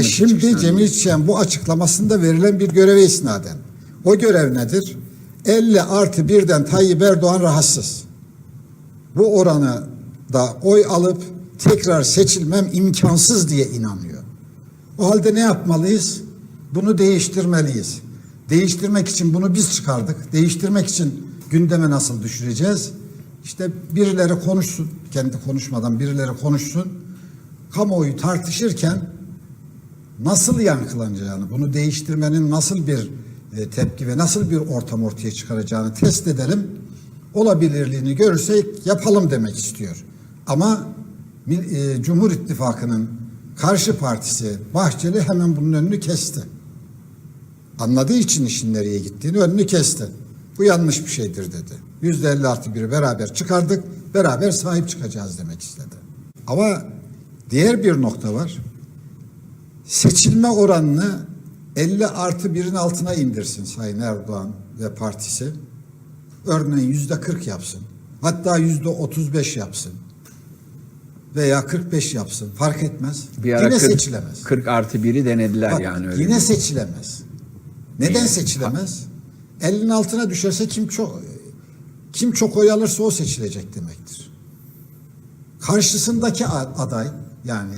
Ve şimdi çıkışlarında. Cemil Çiçek'in bu açıklamasında verilen bir göreve isnaden. O görev nedir? 50 artı birden Tayyip Erdoğan rahatsız. Bu oranı da oy alıp tekrar seçilmem imkansız diye inanıyor. O halde ne yapmalıyız? Bunu değiştirmeliyiz. Değiştirmek için bunu biz çıkardık. Değiştirmek için gündeme nasıl düşüreceğiz? İşte birileri konuşsun, kendi konuşmadan birileri konuşsun. Kamuoyu tartışırken nasıl yankılanacağını, bunu değiştirmenin nasıl bir e, tepki ve nasıl bir ortam ortaya çıkaracağını test edelim. Olabilirliğini görürsek yapalım demek istiyor. Ama e, Cumhur İttifakı'nın karşı partisi Bahçeli hemen bunun önünü kesti. Anladığı için işin nereye gittiğini önünü kesti. Bu yanlış bir şeydir dedi. Yüzde elli artı biri beraber çıkardık, beraber sahip çıkacağız demek istedi. Ama diğer bir nokta var seçilme oranını 50 artı 1'in altına indirsin Sayın Erdoğan ve partisi. Örneğin yüzde 40 yapsın. Hatta yüzde 35 yapsın. Veya 45 yapsın. Fark etmez. bir ara yine 40, seçilemez. 40 artı biri denediler Bak, yani öyle. yine bir- seçilemez. Neden Niye? seçilemez? 50'nin altına düşerse kim çok kim çok oy alırsa o seçilecek demektir. Karşısındaki aday yani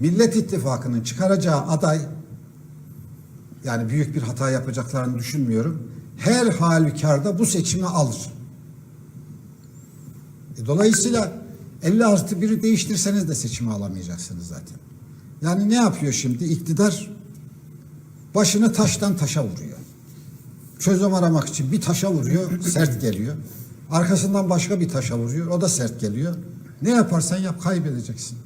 Millet İttifakı'nın çıkaracağı aday yani büyük bir hata yapacaklarını düşünmüyorum. Her halükarda bu seçimi alır. E, Dolayısıyla 50 artı biri değiştirseniz de seçimi alamayacaksınız zaten. Yani ne yapıyor şimdi? İktidar başını taştan taşa vuruyor. Çözüm aramak için bir taşa vuruyor, sert geliyor. Arkasından başka bir taşa vuruyor, o da sert geliyor. Ne yaparsan yap kaybedeceksin.